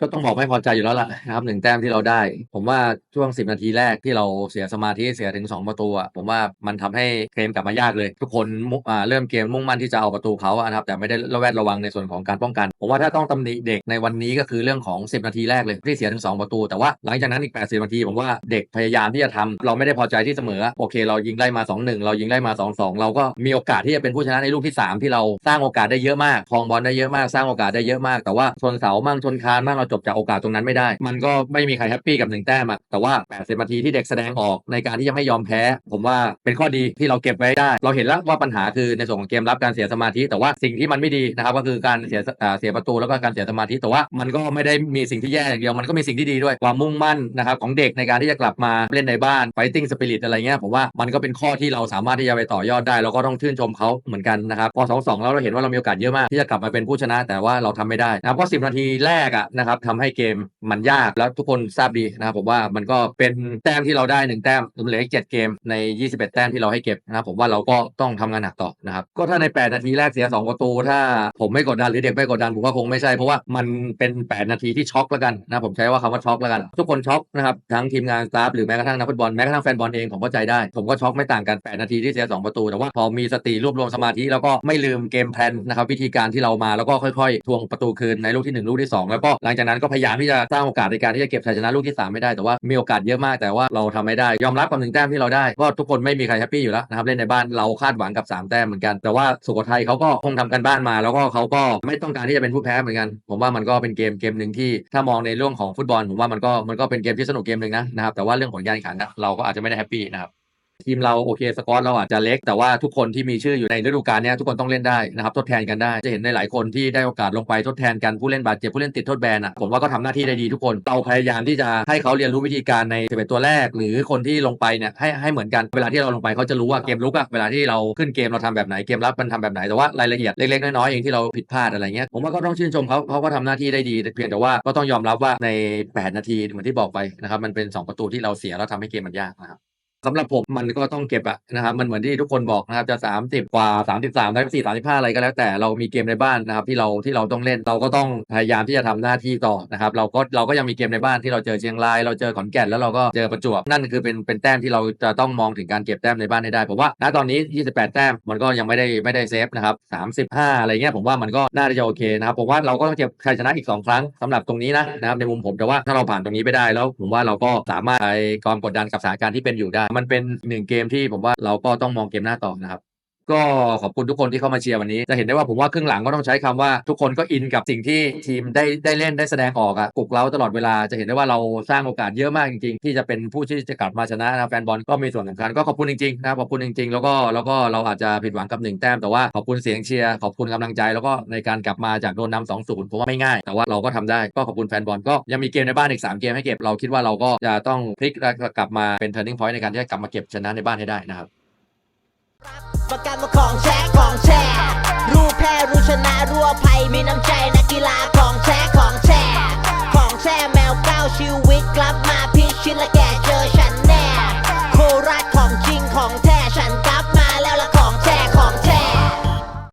ก็ต้องบอกไม่พอใจอยู่แล้วล่ะนะครับหนึ่งแต้มที่เราได้ ผมว่าช่วง 10 นาทีแรกที่เราเสียสมาธิเสียถึง 2 ประตูอะผมว่ามันทำให้เกมกลับมายากเลย ทุกคนเริ่มเกมมุ่งมั่นที่จะเอาประตูเขาอะนะครับแต่ไม่ได้ระแวดระวังในส่วนของการป้องกันผมว่าถ้าต้องตำหนิเด็กในวันนี้ก็คือเรื่องของ 10 นาทีแรกเลยที่เสียถึง 2 ประตู แต่ว่าหลังจากนั้นอีก 80 นาทีผมว่าเด็กพยายามที่จะทำเราไม่ได้พอใจที่เสมอโอเค เรายิงไล่มา 2-1 เรายิงไล่มา 2-2 เราก็มีโอกาสที่จะเป็นผู้ชนะในลูกที่ 3 ที่เราสร้างโอกาสได้เยอะมากครองบอลได้เยอะมากสร้างโอกาสได้เยอะมาก แต่ว่าชนเสามั่งชนคานมั่งเราจบจากโอกาสตรงนั้นไม่ได้ มันก็ไม่มีใครแฮปปี้กับหนึ่งแต้มอะแต่ว่า 80นาทีที่เด็กแสดงออกในการที่จะไม่ยอมแพ้ ผมว่าเป็นข้อดีที่เราเก็บไว้ได้ เราเห็นแล้วว่าปัญหาคือในส่วนของเกมรับการเสียสมาธิ แต่ว่าสิ่งที่มันไม่ดีนะครับก็คือการเสียเสียประตูแล้วก็การเสียสมาธิแต่ว่ามันก็ไม่ได้มีสิ่งที่แย่อย่างเดียวมันก็มีสิ่งที่ดีด้วยความมุ่งมั่นนะครับของเด็กในการที่จะกลับมาเล่นในบ้าน fighting spirit อะไรเงี้ยผมว่ามันก็เป็นข้อที่เราสามารถที่จะไปต่อยอดได้ แล้วก็ต้องชื่นชมเขาเหมือนกันนะครับพอสองสองแล้วเราเห็นว่าเรามีโอกาสเยอะมากที่จะกลับมาเป็นผู้ชนะ แต่ว่าเราทำไม่ได้นะครับเพราะ10นาทีแรกอะนะครับทำให้เกมมันยากแล้วทุกคนทราบดีนะครับผมว่ามันก็เป็นแต้มที่เราได้หนึ่งแต้มเหลืออีกเจ็ดเกมใน 21 แต้มที่เราให้เก็บนะครับผมว่าเราก็ต้องทำงานหนักต่อนะครับก็ถ้าใน 8 นาทีแรกเสีย2ประตูถ้าผมไม่กดดันหรือเด็กไม่กดดันผมว่าคงไม่ใช่เพราะว่ามันเป็น 8 นาทีที่ช็อกแล้วกันนะผมใช้ว่าคำว่าช็อกแล้วกัน ทุกคนช็อกนะครับทั้งทีมงานสตาฟหรือแม้กระทั่งนักฟุตบอลแม้กระทั่งแฟนบอลเองผมเข้าใจได้ ผมก็ช็อกไม่ต่างกัน 8 นาทีที่เสีย 2 ประตู แต่ว่าพอมีสติรวบรวมสมาธิแล้วก็ไม่ลืมเกมแพลนนะครับวิธีการที่เรามาแล้วก็ค่อยๆ ทวงประตูคืนในลูกที่หนึ่งลูกที่สองแล้วก็หลังจากนั้นก็พยายามที่จะสร้างโอกาสในการที่จะเก็บชัยชนะลูกที่สามไม่ได้แต่ว่ามีโอกาสเยอะมากแต่ว่าเราทำไม่ได้ยอมรับกับหนึ่งแต้มที่เราได้ก็ทุกคนไม่มีใครแฮปปี้อยู่แล้วนะครับเล่นในบ้านเราคาดหวังกับสามแต้มเหมือนกันแต่ว่าสุโขทัยเขาก็คงทำกันบ้านมา แล้วก็เขาก็ไม่ต้องการที่จะเป็นผู้แพ้เหมือนกัน ผมว่ามันก็เป็นเกมเกมหนึ่งที่ถ้ามองในเรื่องของฟุตบอลผมว่ามันก็มันก็เป็นเกมที่สนุกเกมหนึ่งนะนะครับแต่ว่าเรื่องของการแข่งขันนะเราก็อาจจะไม่ได้แฮปปี้นะครับ ทีมเราโอเคสกอตเราอาจจะเล็กแต่ว่าทุกคนที่มีชื่ออยู่ในฤดูกาลนี้ทุกคนต้องเล่นได้นะครับทดแทนกันได้จะเห็นในหลายคนที่ได้โอกาสลงไปทดแทนกันผู้เล่นบาดเจ็บผู้เล่นติดโทษแบนอะผมว่าก็ทำหน้าที่ได้ดีทุกคนเราพยายามที่จะให้เขาเรียนรู้วิธีการใน11ตัวแรก หรือคนที่ลงไปเนี่ยให้ให้เหมือนกันเวลาที่เราลงไปเขาจะรู้ว่าเกมลุกอะเวลาที่เราขึ้นเกมเราทำแบบไหนเกมรับมันทำแบบไหนแต่ว่ารายละเอียดเล็กๆน้อยๆเองที่เราผิดพลาดอะไรเงี้ยผมว่าก็ต้องชื่นชมเขาเขาก็ทำหน้าที่ได้ดีเพียงแต่ว่าก็ต้องยอมรับว่าใน 8 นาทีเหมือนที่บอกไปนะครับมันเป็น 2 ประตูที่เราเสียแล้วทำให้เกมมันยากนะครับ สำหรับผมมันก็ต้องเก็บอะนะครับมันเหมือนที่ทุกคนบอกนะครับจะ 30 กว่า 33 34 35 อะไรก็แล้ว แต่เรามีเกมในบ้านนะครับที่เราที่เราต้องเล่นเราก็ต้องพยายามที่จะทำหน้าที่ต่อนะครับเราก็เราก็ยังมีเกมในบ้านที่เราเจอเชียงราย เราเจอขอนแก่นแล้วเราก็เจอประจวบนั่นคือเป็นเป็นแต้มที่เราจะต้องมองถึงการเก็บแต้มในบ้านให้ได้ผมว่าณตอนนี้ 28 แต้มมันก็ยังไม่ได้ไม่ได้เซฟนะครับ35 อะไรเงี้ยผมว่ามันก็น่าจะโอเคนะครับผมว่าเราก็ต้องเก็บชัยชนะอีก 2 ครั้งสำหรับตรงนี้นะนะครับในมุมผมแต่ว่าถ้าเราผ่านตรงนี้ไปได้แล้ว ผมว่าเราก็สามารถไปความกดดันกับสถานการณ์ที่เป็นอยู่ได้มันเป็นหนึ่งเกมที่ผมว่าเราก็ต้องมองเกมหน้าต่อนะครับ ก็ขอบคุณทุกคนที่เข้ามาเชียร์วันนี้ จะเห็นได้ว่าผมว่าครึ่งหลังก็ต้องใช้คำว่าทุกคนก็อินกับสิ่งที่ทีมได้ได้เล่นได้แสดงออกอะปลุกเราตลอดเวลาจะเห็นได้ว่าเราสร้างโอกาสเยอะมากจริงๆ ที่จะเป็นผู้ที่จะกลับมาชนะนะแฟนบอลก็มีส่วนสำคัญก็ขอบคุณจริงๆนะขอบคุณจริงๆ แล้วก็แล้วก็เราอาจจะผิดหวังกับหนึ่งแต้มแต่ว่าขอบคุณเสียงเชียร์ขอบคุณกำลังใจ แล้วก็ในการกลับมาจากโดนนำสองศูนย์ผมว่าไม่ง่าย แต่ว่าเราก็ทำได้ก็ขอบคุณแฟนบอลก็ยังมีเกมในบ้านอีกสามเกมให้เก็บเราคิดว่าเราก็จะต้องพลิกและกลับมาเป็น turning point ในการที่จะกลับมาเก็บชนะในบ้านให้ได้นะครับ ประกันมาของแชร์ของแชร์รู้แพ้รู้ชนะรู้อภัยมีน้ำใจ